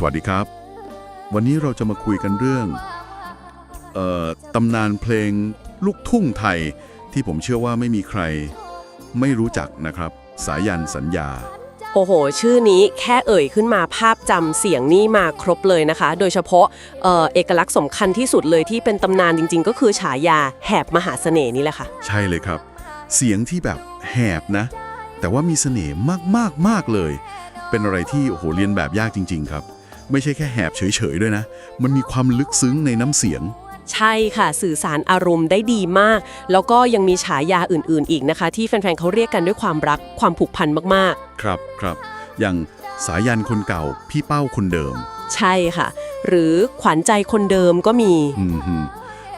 สวัสดีครับ วันนี้เราจะมาคุยกันเรื่องเอ่อตำนานเพลงลูกทุ่งไทยที่ผมเชื่อว่าไม่มีใคร ไม่รู้จักนะครับ สายันสัญญา โอ้โห ชื่อนี้แค่เอ่ยขึ้นมาภาพจำเสียงนี่มาครบเลยนะคะ โดยเฉพาะเอ่อเอกลักษณ์สำคัญที่สุดเลยที่เป็นตำนานจริง ๆ ก็คือฉายาแหบมหาเสน่ห์นี่แหละค่ะ ใช่เลยครับ เสียงที่แบบแหบนะ แต่ว่ามีเสน่ห์มากมากมากเลย เป็นอะไรที่โอ้โหเรียนแบบยากจริง ๆ ครับ ไม่ใช่แค่แหบเฉยๆด้วยนะ มันมีความลึกซึ้งในน้ำเสียง ใช่ค่ะสื่อสารอารมณ์ได้ดีมาก แล้วก็ยังมีฉายาอื่นๆ อีกนะคะ ที่แฟนๆเขาเรียกกันด้วยความรักความผูกพันมากครับครับ อย่างสายันคนเก่าพี่เป้าคนเดิม ๆ ใช่ค่ะ หรือขวัญใจคนเดิมก็มี อืมฮึ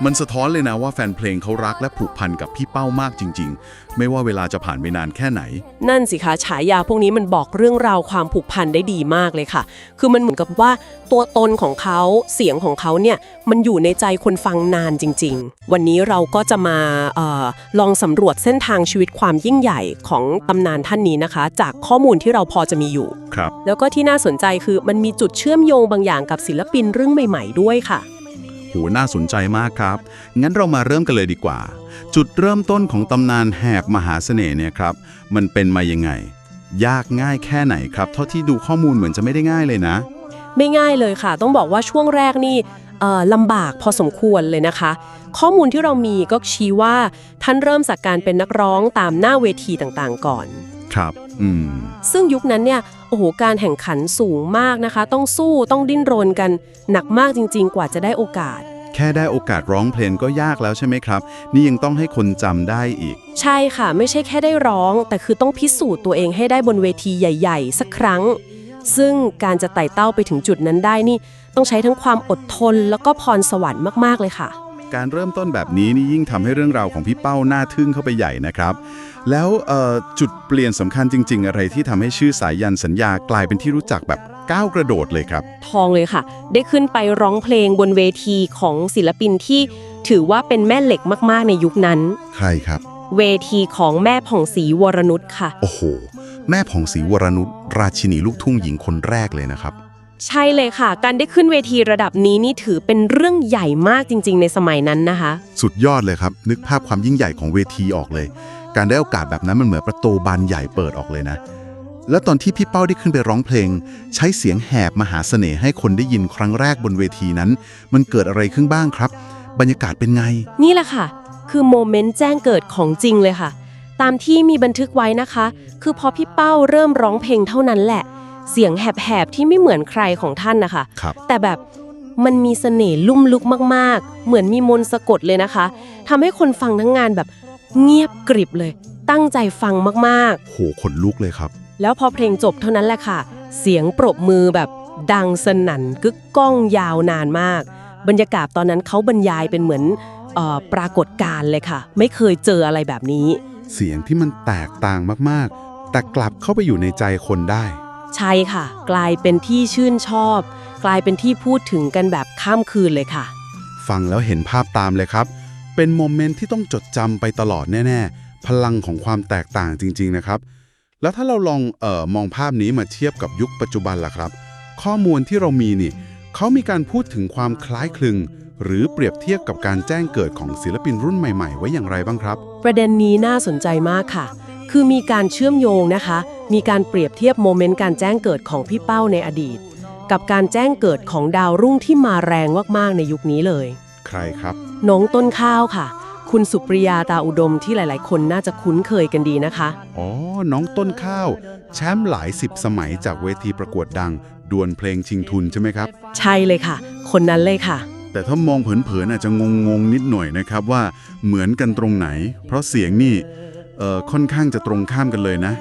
มันสะท้อนเลยนะว่าแฟนเพลงเขารักและผูกพันกับพี่เป้ามากจริง ๆ ไม่ว่าเวลาจะผ่านไปนานแค่ไหน นั่นสิคะฉายาพวกนี้มันบอกเรื่องราวความผูกพันได้ดีมากเลยค่ะ คือมันเหมือนกับว่าตัวตนของเขาเสียงของเขาเนี่ยมันอยู่ในใจคนฟังนานจริง ๆ วันนี้เราก็จะมาเออลองสำรวจเส้นทางชีวิตความยิ่งใหญ่ของตำนานท่านนี้นะคะ จากข้อมูลที่เราพอจะมีอยู่ครับแล้วก็ที่น่าสนใจคือมันมีจุดเชื่อมโยงบางอย่างกับศิลปินเรื่องใหม่ ๆ ด้วยค่ะ โหน่าสนใจมากครับ งั้นเรามาเริ่มกันเลยดีกว่า จุดเริ่มต้นของตำนานแหบมหาเสน่ห์เนี่ยครับ มันเป็นมายังไง ยากง่ายแค่ไหนครับ เท่าที่ดูข้อมูลเหมือนจะไม่ได้ง่ายเลยนะ ไม่ง่ายเลยค่ะ ต้องบอกว่าช่วงแรกนี่เอ่อลำบากพอสมควรเลยนะคะ ข้อมูลที่เรามีก็ชี้ว่าท่านเริ่มจากการเป็นนักร้องตามหน้าเวทีต่างๆ ก่อน ครับอืม ซึ่งยุคนั้นเนี่ยโอ้โหการแข่งขันสูงมากนะคะ ต้องสู้ต้องดิ้นรนกัน หนักมากจริง ๆ กว่าจะได้โอกาส แค่ได้โอกาสร้องเพลงก็ยากแล้วใช่ไหมครับ นี่ยังต้องให้คนจำได้อีก ใช่ค่ะ ไม่ใช่แค่ได้ร้อง แต่คือต้องพิสูจน์ตัวเองให้ได้บนเวทีใหญ่ ๆ สักครั้ง ซึ่งการจะไต่เต้าไปถึงจุดนั้นได้นี่ ต้องใช้ทั้งความอดทนแล้วก็พรสวรรค์มากๆเลยค่ะ การเริ่มต้นแบบนี้นี่ยิ่งทำให้เรื่องราวของพี่เป้าน่าทึ่งเข้าไปใหญ่นะครับ แล้วเอ่อจุดเปลี่ยนสำคัญจริง ๆ อะไรที่ทำให้ชื่อสายยันสัญญากลายเป็นที่รู้จักแบบก้าวกระโดดเลยครับ ทองเลยค่ะ ได้ขึ้นไปร้องเพลงบนเวทีของศิลปินที่ถือว่าเป็นแม่เหล็กมากๆในยุคนั้น ใครครับ เวทีของแม่ผ่องศรีวรนุชค่ะ โอ้โห แม่ผ่องศรีวรนุชราชินีลูกทุ่งหญิงคนแรกเลยนะครับ ใช่เลยค่ะ การได้ขึ้นเวทีระดับนี้นี่ถือเป็นเรื่องใหญ่มากจริง ๆ ในสมัยนั้นนะคะ สุดยอดเลยครับ นึกภาพความยิ่งใหญ่ของเวทีออกเลย การได้โอกาสแบบนั้นมันเหมือนประตูบานใหญ่เปิดออกเลยนะ แล้วตอนที่พี่เป้าได้ขึ้นไปร้องเพลง ใช้เสียงแหบมหาเสน่ห์ให้คนได้ยินครั้งแรกบนเวทีนั้น มันเกิดอะไรขึ้นบ้างครับ บรรยากาศเป็นไง นี่แหละค่ะ คือโมเมนต์แจ้งเกิดของจริงเลยค่ะ ตามที่มีบันทึกไว้นะคะ คือพอพี่เป้าเริ่มร้องเพลงเท่านั้นแหละ เสียงแหบๆที่ไม่เหมือนใครของท่านนะคะครับ แต่แบบมันมีเสน่ห์ลุ่มลึกมากๆ เหมือนมีมนต์สะกดเลยนะคะทำให้คนฟังทั้งงานแบบเงียบกริบเลย ตั้งใจฟังมากๆโหขนลุกเลยครับแล้วพอเพลงจบเท่านั้นแหละค่ะ เสียงปรบมือแบบดังสนั่นกึกก้องยาวนานมาก บรรยากาศตอนนั้นเขาบรรยายเป็นเหมือนเออปรากฏการณ์เลยค่ะ ไม่เคยเจออะไรแบบนี้ เสียงที่มันแตกต่างมากๆ แต่กลับเข้าไปอยู่ในใจคนได้ ใช่ค่ะ กลายเป็นที่ชื่นชอบ กลายเป็นที่พูดถึงกันแบบข้ามคืนเลยค่ะ ฟังแล้วเห็นภาพตามเลยครับ เป็นโมเมนต์ที่ต้องจดจำไปตลอดแน่ๆ พลังของความแตกต่างจริง ๆ นะครับ แล้วถ้าเราลองเออมองภาพนี้มาเทียบกับยุคปัจจุบันล่ะครับ ข้อมูลที่เรามีนี่เขามีการพูดถึงความคล้ายคลึง หรือเปรียบเทียบกับการแจ้งเกิดของศิลปินรุ่นใหม่ ๆ ไว้อย่างไรบ้างครับ ประเด็นนี้น่าสนใจมากค่ะ คือมีการเชื่อมโยงนะคะ มีการเปรียบเทียบโมเมนต์การแจ้งเกิดของพี่เป้าในอดีต กับการแจ้งเกิดของดาวรุ่งที่มาแรงมากๆในยุคนี้เลย ใครครับ น้องต้นข้าวค่ะ คุณสุปริยาตาอุดมที่หลาย ๆ คนน่าจะคุ้นเคยกันดีนะคะ อ๋อ น้องต้นข้าว แชมป์หลายสิบสมัยจากเวทีประกวดดัง ดวลเพลงชิงทุนใช่ไหมครับ ใช่เลยค่ะ คนนั้นเลยค่ะ แต่ถ้ามองเผินๆอาจจะงงๆนิดหน่อยนะครับว่าเหมือนกันตรงไหน เพราะเสียงนี่ เอ่อค่อนข้างจะตรงข้ามกันเลยนะ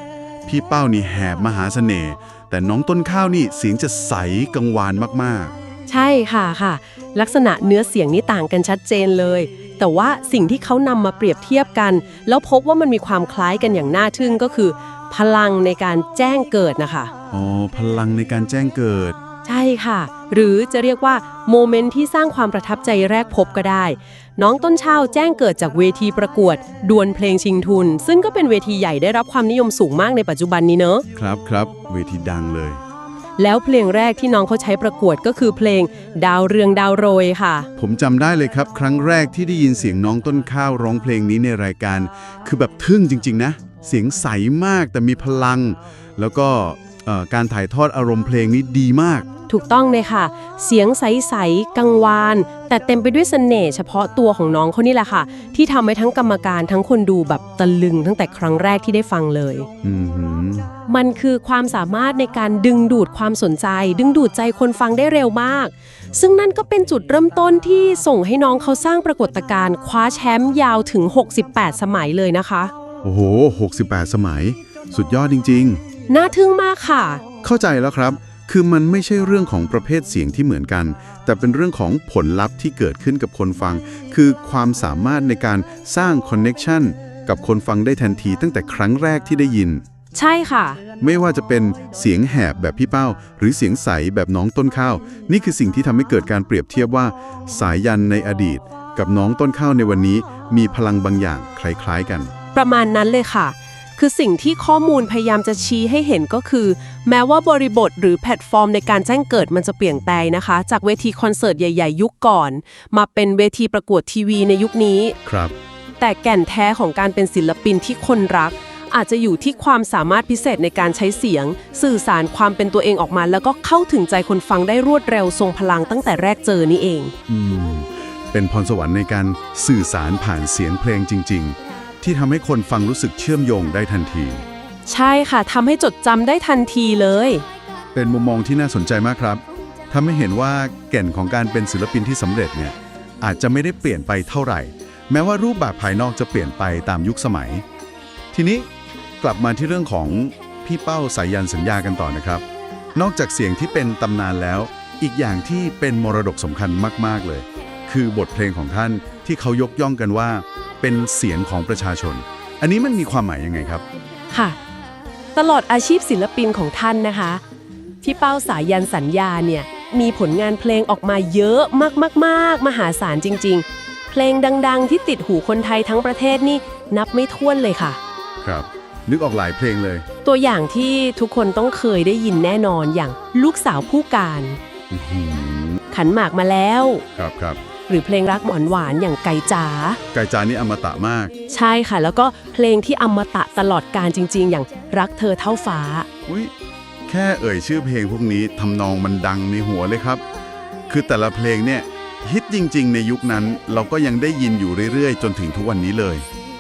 พี่เป้านี่แหบมหาเสน่ห์แต่น้องต้นข้าวนี่เสียงจะใสกังวานมากใช่ค่ะค่ะ ลักษณะเนื้อเสียงนี่ต่างกันชัดเจนเลย แต่ว่าสิ่งที่เขานำมาเปรียบเทียบกัน แล้วพบว่ามันมีความคล้ายกันอย่างน่าทึ่งก็คือ พลังในการแจ้งเกิดนะคะ ๆอ๋อพลังในการแจ้งเกิด ใช่ค่ะ หรือจะเรียกว่าโมเมนต์ที่สร้างความประทับใจแรกพบก็ได้ น้องต้นเช่าแจ้งเกิดจากเวทีประกวด ดวลเพลงชิงทุน ซึ่งก็เป็นเวทีใหญ่ได้รับความนิยมสูงมากในปัจจุบันนี้เนอะครับครับเวทีดังเลย แล้วเพลงแรกที่น้องเขาใช้ประกวดก็คือเพลง ดาวเรืองดาวโรยค่ะ ผมจำได้เลยครับ ครั้งแรกที่ได้ยินเสียงน้องต้นข้าวร้องเพลงนี้ในรายการ คือแบบทึ่งจริง ๆ นะ เสียงใสมากแต่มีพลัง แล้วก็เอ่อ การถ่ายทอดอารมณ์เพลงนี้ดีมาก ถูกต้องเลยค่ะ เสียงใส ๆ กังวาน แต่เต็มไปด้วยเสน่ห์เฉพาะตัวของน้องเขานี่แหละค่ะ ที่ทำให้ทั้งกรรมการทั้งคนดูแบบตะลึงตั้งแต่ครั้งแรกที่ได้ฟังเลย อือหือมันคือความสามารถในการดึงดูดความสนใจ ดึงดูดใจคนฟังได้เร็วมาก ซึ่งนั่นก็เป็นจุดเริ่มต้นที่ส่งให้น้องเขาสร้างปรากฏการณ์คว้าแชมป์ยาวถึง 68 สมัยเลยนะคะ โอ้โห 68 สมัย สุดยอดจริง ๆ น่าทึ่งมากค่ะ เข้าใจแล้วครับ คือมันไม่ใช่เรื่องของประเภทเสียงที่เหมือนกัน แต่เป็นเรื่องของผลลัพธ์ที่เกิดขึ้นกับคนฟัง คือความสามารถในการสร้างคอนเน็ชันกับคนฟังได้ทันทีตั้งแต่ครั้งแรกที่ได้ยิน ใช่ค่ะ ไม่ว่าจะเป็นเสียงแหบแบบพี่เป้า หรือเสียงใสแบบน้องต้นข้าว นี่คือสิ่งที่ทำให้เกิดการเปรียบเทียบว่า สายยันในอดีต กับน้องต้นข้าวในวันนี้ มีพลังบางอย่างคล้ายๆกัน ประมาณนั้นเลยค่ะ คือสิ่งที่ข้อมูลพยายามจะชี้ให้เห็นก็คือ แม้ว่าบริบทหรือแพลตฟอร์มในการแจ้งเกิดมันจะเปลี่ยนแปลงนะคะ จากเวทีคอนเสิร์ตใหญ่ ๆ ยุคก่อน มาเป็นเวทีประกวดทีวีในยุคนี้ ครับ แต่แก่นแท้ของการเป็นศิลปินที่คนรัก อาจจะอยู่ที่ความสามารถพิเศษในการใช้เสียง สื่อสารความเป็นตัวเองออกมา แล้วก็เข้าถึงใจคนฟังได้รวดเร็วทรงพลังตั้งแต่แรกเจอนี่เอง อืม เป็นพรสวรรค์ในการสื่อสารผ่านเสียงเพลงจริง ๆ ที่ทำให้คนฟังรู้สึกเชื่อมโยงได้ทันที ใช่ค่ะทำให้จดจำได้ทันทีเลย เป็นมุมมองที่น่าสนใจมากครับทำให้เห็นว่าแก่นของการเป็นศิลปินที่สำเร็จเนี่ยอาจจะไม่ได้เปลี่ยนไปเท่าไหร่ แม้ว่ารูปแบบภายนอกจะเปลี่ยนไปตามยุคสมัย ทีนี้กลับมาที่เรื่องของพี่เป้าสายยันสัญญากันต่อนะครับ นอกจากเสียงที่เป็นตำนานแล้ว อีกอย่างที่เป็นมรดกสำคัญมาก ๆ เลย คือบทเพลงของท่านที่เขายกย่องกันว่า เป็นเสียงของประชาชน อันนี้มันมีความหมายยังไงครับ ค่ะ ตลอดอาชีพศิลปินของท่านนะคะพี่เป้าสายันสัญญาเนี่ย มีผลงานเพลงออกมาเยอะมากๆ ๆ มหาศาลจริง ๆ เพลงดัง ๆ ที่ติดหูคนไทยทั้งประเทศนี่นับไม่ถ้วนเลยค่ะ ครับ นึกออกหลายเพลงเลย ตัวอย่างที่ทุกคนต้องเคยได้ยินแน่นอนอย่างลูกสาวผู้การอื้อหือขันหมากมาแล้ว ครับครับ หรือเพลงรักหมอนหวานอย่างไก่จ๋าไก่จานนี่อมตะมาก ใช่ค่ะ แล้วก็เพลงที่อมตะตลอดการจริง ๆ อย่างรักเธอเท่าฟ้า อุ้ยแค่เอ่ยชื่อเพลงพวกนี้ทำนองมันดังในหัวเลยครับ คือแต่ละเพลงเนี่ยฮิตจริง ๆ ในยุคนั้นเราก็ยังได้ยินอยู่เรื่อยๆ จนถึงทุกวันนี้เลย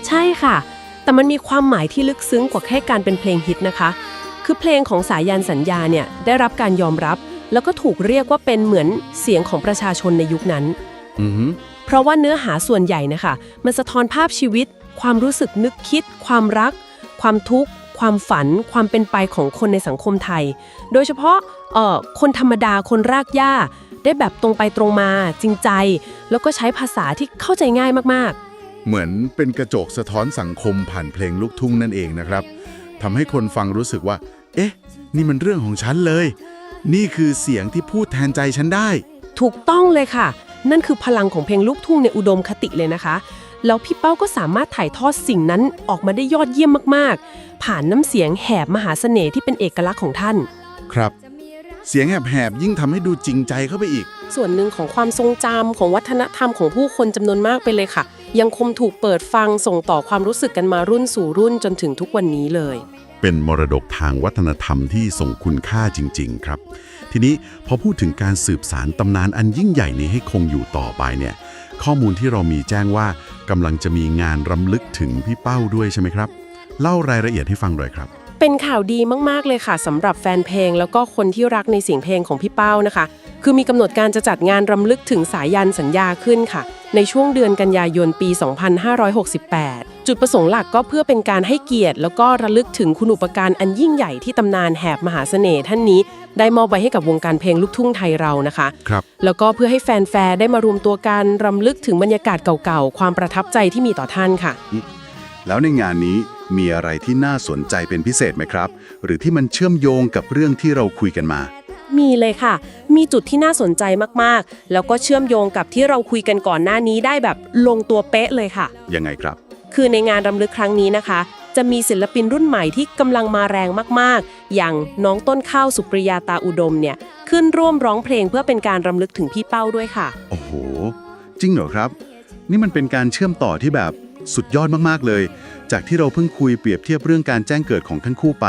ใช่ค่ะ แต่มันมีความหมายที่ลึกซึ้งกว่าแค่การเป็นเพลงฮิตนะคะ คือเพลงของสายันสัญญาเนี่ยได้รับการยอมรับ แล้วก็ถูกเรียกว่าเป็นเหมือนเสียงของประชาชนในยุคนั้นอือหือ เพราะว่าเนื้อหาส่วนใหญ่นะคะ มันสะท้อนภาพชีวิต ความรู้สึกนึกคิด ความรัก ความทุกข์ ความฝัน ความเป็นไปของคนในสังคมไทย โดยเฉพาะเอ่อคนธรรมดาคนรากหญ้า ได้แบบตรงไปตรงมา จริงใจ แล้วก็ใช้ภาษาที่เข้าใจง่ายมากเหมือนเป็นกระจกสะท้อนสังคมผ่านเพลงลูกทุ่งนั่นเองนะครับทำให้คนฟังรู้สึกว่า เอ๊ะ นี่มันเรื่องของฉันเลย นี่คือเสียงที่พูดแทนใจฉันได้ๆถูกต้องเลยค่ะ นั่นคือพลังของเพลงลูกทุ่งในอุดมคติเลยนะคะ แล้วพี่เป้าก็สามารถถ่ายทอดสิ่งนั้นออกมาได้ยอดเยี่ยมมากๆ ผ่านน้ำเสียงแหบมหาเสน่ห์ที่เป็นเอกลักษณ์ของท่าน ครับ เสียงแหบๆยิ่งทำให้ดูจริงใจเข้าไปอีก ส่วนหนึ่งของความทรงจำของวัฒนธรรมของผู้คนจำนวนมากไปเลยค่ะ ยังคงถูกเปิดฟังส่งต่อความรู้สึกกันมารุ่นสู่รุ่นจนถึงทุกวันนี้เลย เป็นมรดกทางวัฒนธรรมที่ทรงคุณค่าจริง ๆ ครับ ทีนี้พอพูดถึงการสืบสารตำนานอันยิ่งใหญ่นี้ให้คงอยู่ต่อไปเนี่ย ข้อมูลที่เรามีแจ้งว่ากำลังจะมีงานรำลึกถึงพี่เป้าด้วยใช่ไหมครับ เล่ารายละเอียดให้ฟังหน่อยครับ เป็นข่าวดีมากๆเลยค่ะสำหรับแฟนเพลง แล้วก็คนที่รักในเสียงเพลงของพี่เป้านะคะ คือมีกำหนดการจะจัดงานรำลึกถึงสายันสัญญาขึ้นค่ะ ในช่วงเดือนกันยายนปี 2568 จุดประสงค์หลักก็เพื่อเป็นการให้เกียรติ แล้วก็ระลึกถึงคุณอุปการอันยิ่งใหญ่ที่ตำนานแหบมหาเสน่ห์ท่านนี้ ได้มอบไว้ให้กับวงการเพลงลูกทุ่งไทยเรานะคะ ครับ แล้วก็เพื่อให้แฟนๆได้มารวมตัวกันรำลึกถึงบรรยากาศเก่าๆ ความประทับใจที่มีต่อท่านค่ะ แล้วในงานนี้มีอะไรที่น่าสนใจเป็นพิเศษไหมครับ หรือที่มันเชื่อมโยงกับเรื่องที่เราคุยกันมา มีเลยค่ะ มีจุดที่น่าสนใจมากๆ แล้วก็เชื่อมโยงกับที่เราคุยกันก่อนหน้านี้ได้แบบลงตัวเป๊ะเลยค่ะ ยังไงครับ คือในงานรำลึกครั้งนี้นะคะ จะมีศิลปินรุ่นใหม่ที่กำลังมาแรงมากๆ อย่างน้องต้นข้าวสุปริยาตาอุดมเนี่ยขึ้นร่วมร้องเพลงเพื่อเป็นการรำลึกถึงพี่เป้าด้วยค่ะ โอ้โห จริงเหรอครับ นี่มันเป็นการเชื่อมต่อที่แบบ สุดยอดมาก ๆ เลย จากที่เราเพิ่งคุยเปรียบเทียบเรื่องการแจ้งเกิดของทั้งคู่ไป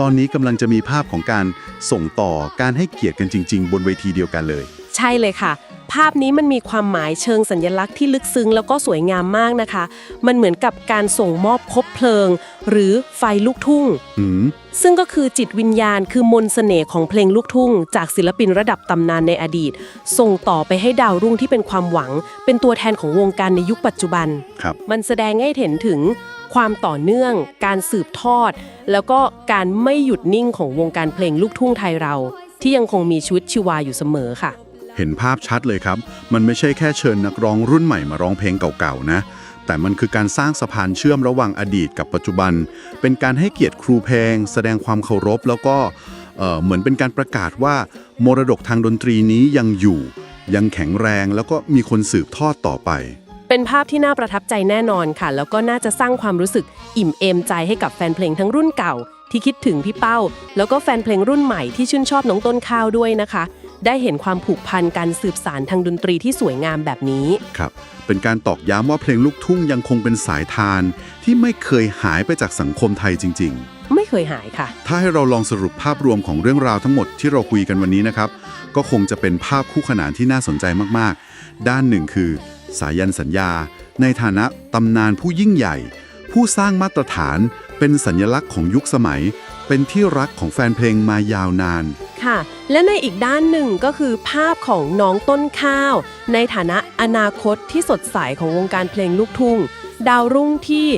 ตอนนี้กำลังจะมีภาพของการส่งต่อการให้เกียรติกันจริง ๆ บนเวทีเดียวกันเลย ใช่เลยค่ะ ภาพนี้มันมีความหมายเชิงสัญลักษณ์ที่ลึกซึ้งแล้วก็สวยงามมากนะคะ มันเหมือนกับการส่งมอบคบเพลิง หรือไฟลูกทุ่งหืมซึ่งก็คือจิตวิญญาณคือมนต์เสน่ห์ของเพลงลูกทุ่ง จากศิลปินระดับตำนานในอดีต ส่งต่อไปให้ดาวรุ่งที่เป็นความหวัง เป็นตัวแทนของวงการในยุคปัจจุบัน ครับ มันแสดงให้เห็นถึงความต่อเนื่อง การสืบทอด แล้วก็การไม่หยุดนิ่งของวงการเพลงลูกทุ่งไทยเรา ที่ยังคงมีชีวิตชีวาอยู่เสมอค่ะ เห็นภาพชัดเลยครับ มันไม่ใช่แค่เชิญนักร้องรุ่นใหม่มาร้องเพลงเก่าๆนะ แต่มันคือการสร้างสะพานเชื่อมระหว่างอดีตกับปัจจุบัน เป็นการให้เกียรติครูเพลง แสดงความเคารพ แล้วก็เอ่อเหมือนเป็นการประกาศว่า มรดกทางดนตรีนี้ยังอยู่ ยังแข็งแรงแล้วก็มีคนสืบทอดต่อไป เป็นภาพที่น่าประทับใจแน่นอนค่ะ แล้วก็น่าจะสร้างความรู้สึกอิ่มเอมใจให้กับแฟนเพลงทั้งรุ่นเก่า ที่คิดถึงพี่เป้า แล้วก็แฟนเพลงรุ่นใหม่ที่ชื่นชอบน้องต้นข้าวด้วยนะคะ ได้เห็นความผูกพันการสืบสารทางดนตรีที่สวยงามแบบนี้ ครับ เป็นการตอกย้ำว่าเพลงลูกทุ่งยังคงเป็นสายทาน ที่ไม่เคยหายไปจากสังคมไทยจริงๆไม่เคยหายค่ะถ้าให้เราลองสรุปภาพรวมของเรื่องราวทั้งหมดที่เราคุยกันวันนี้นะครับ ก็คงจะเป็นภาพคู่ขนานที่น่าสนใจมากๆ ด้านหนึ่งคือ สายันสัญญา ในฐานะตำนานผู้ยิ่งใหญ่ ผู้สร้างมาตรฐานเป็นสัญลักษณ์ของยุคสมัย เป็นที่รักของแฟนเพลงมายาวนาน ค่ะ และในอีกด้านหนึ่งก็คือภาพของน้องต้นข้าว ในฐานะอนาคตที่สดใสของวงการเพลงลูกทุ่ง ดาวรุ่งที่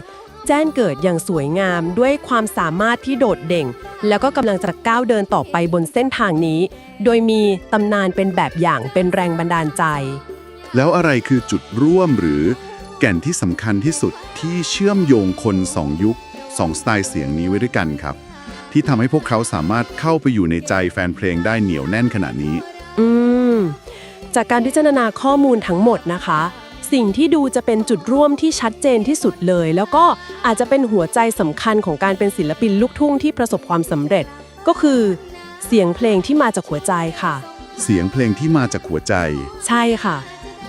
แจ้งเกิดอย่างสวยงามด้วยความสามารถที่โดดเด่ง แล้วก็กำลังจะก้าวเดินต่อไปบนเส้นทางนี้ โดยมีตำนานเป็นแบบอย่างเป็นแรงบันดาลใจ แล้วอะไรคือจุดร่วมหรือแก่นที่สำคัญที่สุดที่เชื่อมโยงคนสองยุคสองสไตล์เสียงนี้ไว้ด้วยกันครับ ที่ทำให้พวกเขาสามารถเข้าไปอยู่ในใจแฟนเพลงได้เหนียวแน่นขนาดนี้ อืม จากการพิจารณาข้อมูลทั้งหมดนะคะ สิ่งที่ดูจะเป็นจุดร่วมที่ชัดเจนที่สุดเลย แล้วก็อาจจะเป็นหัวใจสำคัญของการเป็นศิลปินลูกทุ่งที่ประสบความสำเร็จ ก็คือ เสียงเพลงที่มาจากหัวใจค่ะ เสียงเพลงที่มาจากหัวใจ ใช่ค่ะ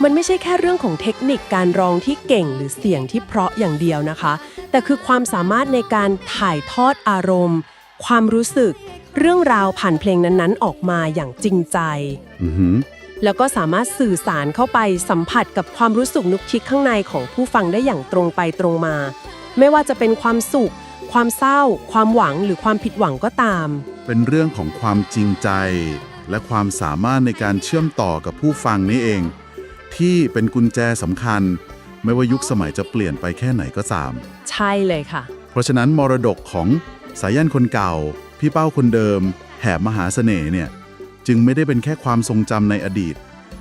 มันไม่ใช่แค่เรื่องของเทคนิคการร้องที่เก่งหรือเสียงที่เพราะอย่างเดียวนะคะ แต่คือความสามารถในการถ่ายทอดอารมณ์ ความรู้สึก เรื่องราวผ่านเพลงนั้นๆ ออกมาอย่างจริงใจ อือหือ แล้วก็สามารถสื่อสารเข้าไปสัมผัสกับความรู้สึกนึกคิดข้างในของผู้ฟังได้อย่างตรงไปตรงมา ไม่ว่าจะเป็นความสุข ความเศร้า ความหวังหรือความผิดหวังก็ตาม เป็นเรื่องของความจริงใจ และความสามารถในการเชื่อมต่อกับผู้ฟังนี่เอง ที่เป็นกุญแจสำคัญ ไม่ว่ายุคสมัยจะเปลี่ยนไปแค่ไหนก็ตาม ใช่เลยค่ะ เพราะฉะนั้นมรดกของ สายันคนเก่า พี่เป้าคนเดิม แหบมหาเสน่ห์เนี่ย จึงไม่ได้เป็นแค่ความทรงจำในอดีต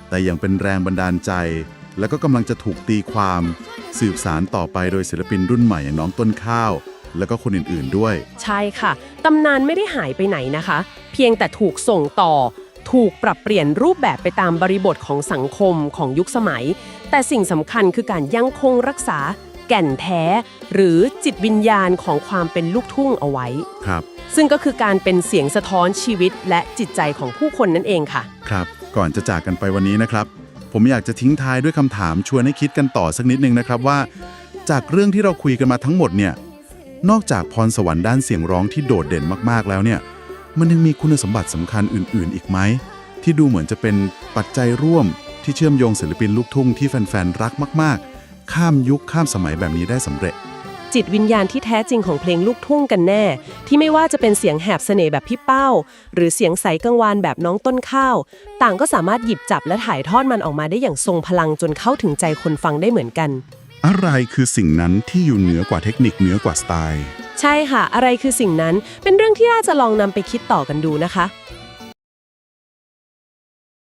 แต่ยังเป็นแรงบันดาลใจ และก็กำลังจะถูกตีความ สืบสารต่อไปโดยศิลปินรุ่นใหม่อย่างน้องต้นข้าว แล้วก็คนอื่นๆด้วย ใช่ค่ะ ตำนานไม่ได้หายไปไหนนะคะ เพียงแต่ถูกส่งต่อ ถูกปรับเปลี่ยนรูปแบบไปตามบริบทของสังคมของยุคสมัย แต่สิ่งสำคัญคือการยังคงรักษา แก่นแท้ หรือจิตวิญญาณของความเป็นลูกทุ่งเอาไว้ ครับ ซึ่งก็คือการเป็นเสียงสะท้อนชีวิตและจิตใจของผู้คนนั่นเองค่ะ ครับ ก่อนจะจากกันไปวันนี้นะครับ ผมอยากจะทิ้งท้ายด้วยคำถามชวนให้คิดกันต่อสักนิดนึงนะครับว่า จากเรื่องที่เราคุยกันมาทั้งหมดเนี่ย นอกจากพรสวรรค์ด้านเสียงร้องที่โดดเด่นมากๆแล้วเนี่ย มันยังมีคุณสมบัติสำคัญอื่น ๆ อีกไหม ที่ดูเหมือนจะเป็นปัจจัยร่วมที่เชื่อมโยงศิลปินลูกทุ่งที่แฟน ๆ รักมาก ๆ ข้ามยุคข้ามสมัยแบบนี้ได้สำเร็จ จิตวิญญาณที่แท้จริงของเพลงลูกทุ่งกันแน่ ที่ไม่ว่าจะเป็นเสียงแหบเสน่ห์แบบพี่เป้า หรือเสียงใสกังวานแบบน้องต้นข้าว ต่างก็สามารถหยิบจับและถ่ายทอดมันออกมาได้อย่างทรงพลังจนเข้าถึงใจคนฟังได้เหมือนกัน อะไรคือสิ่งนั้นที่อยู่เหนือกว่าเทคนิคเหนือกว่าสไตล์ ใช่ค่ะ อะไรคือสิ่งนั้นเป็นเรื่องที่น่าจะลองนำไปคิดต่อกันดูนะคะ